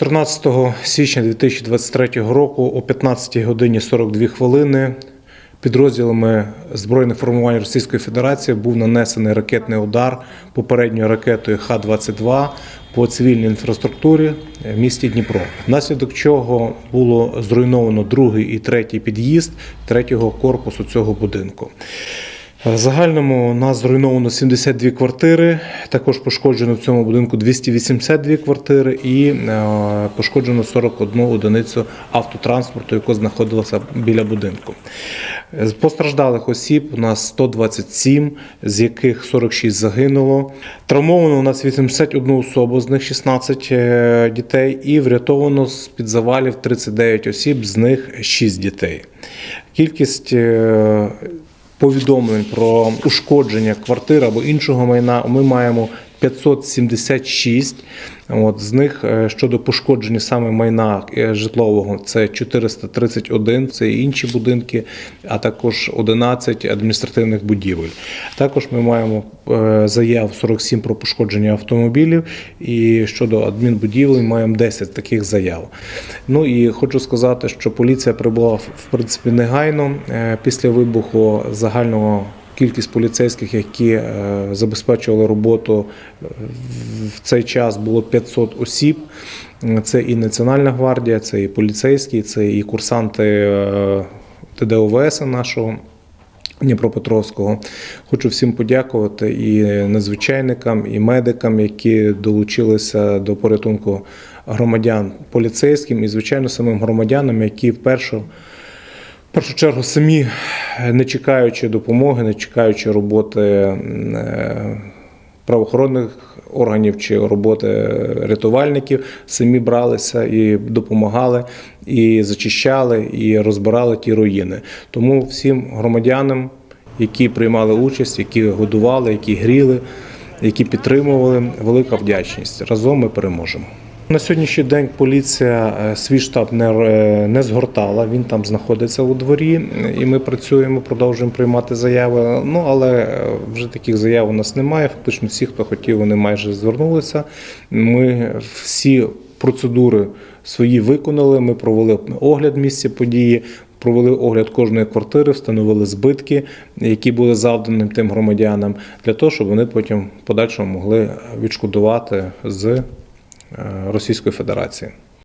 14 січня 2023 року о 15 годині 42 хвилини підрозділами збройних формувань Російської Федерації був нанесений ракетний удар попередньою ракетою Х-22 по цивільній інфраструктурі в місті Дніпро, внаслідок чого було зруйновано другий і третій під'їзд третього корпусу цього будинку. Загальному у нас зруйновано 72 квартири, також пошкоджено в цьому будинку 282 квартири і е, пошкоджено 41 одиницю автотранспорту, яка знаходилася біля будинку. З постраждалих осіб у нас 127, з яких 46 загинуло. Травмовано у нас 81 особу, з них 16 е, дітей, і врятовано з під завалів 39 осіб, з них 6 дітей. Кількість е, повідомлень про ушкодження квартир або іншого майна ми маємо 576. От, з них е, щодо пошкодження саме майна е, житлового це 431, це інші будинки, а також 11 адміністративних будівель. Також ми маємо е, заяв 47 про пошкодження автомобілів, і щодо адмінбудівель маємо 10 таких заяв. Ну і хочу сказати, що поліція прибула в принципі негайно після вибуху загального. Кількість поліцейських, які е, забезпечували роботу е, в цей час, було 500 осіб. Це і Національна гвардія, це і поліцейські, це і курсанти е, ТДОВС нашого. Дніпропетровського. Хочу всім подякувати і надзвичайникам, і медикам, які долучилися до порятунку громадян поліцейським і, звичайно, самим громадянам, які вперше першу чергу самі, е, не чекаючи допомоги, не чекаючи роботи е, правоохоронних органів чи роботи рятувальників, самі бралися і допомагали, і зачищали, і розбирали ті руїни. Тому всім громадянам, які приймали участь, які годували, які гріли, які підтримували, велика вдячність. Разом ми переможемо. На сьогоднішній день поліція е, свій штаб не, е, не згортала. Він там знаходиться у дворі, і ми працюємо, продовжуємо приймати заяви. Ну але е, вже таких заяв у нас немає. Фактично, всі, хто хотів, вони майже звернулися. Ми всі процедури свої виконали. Ми провели огляд місця події. Провели огляд кожної квартири, встановили збитки, які були завдані тим громадянам, для того, щоб вони потім в подальшому могли відшкодувати з е, Російської Федерації.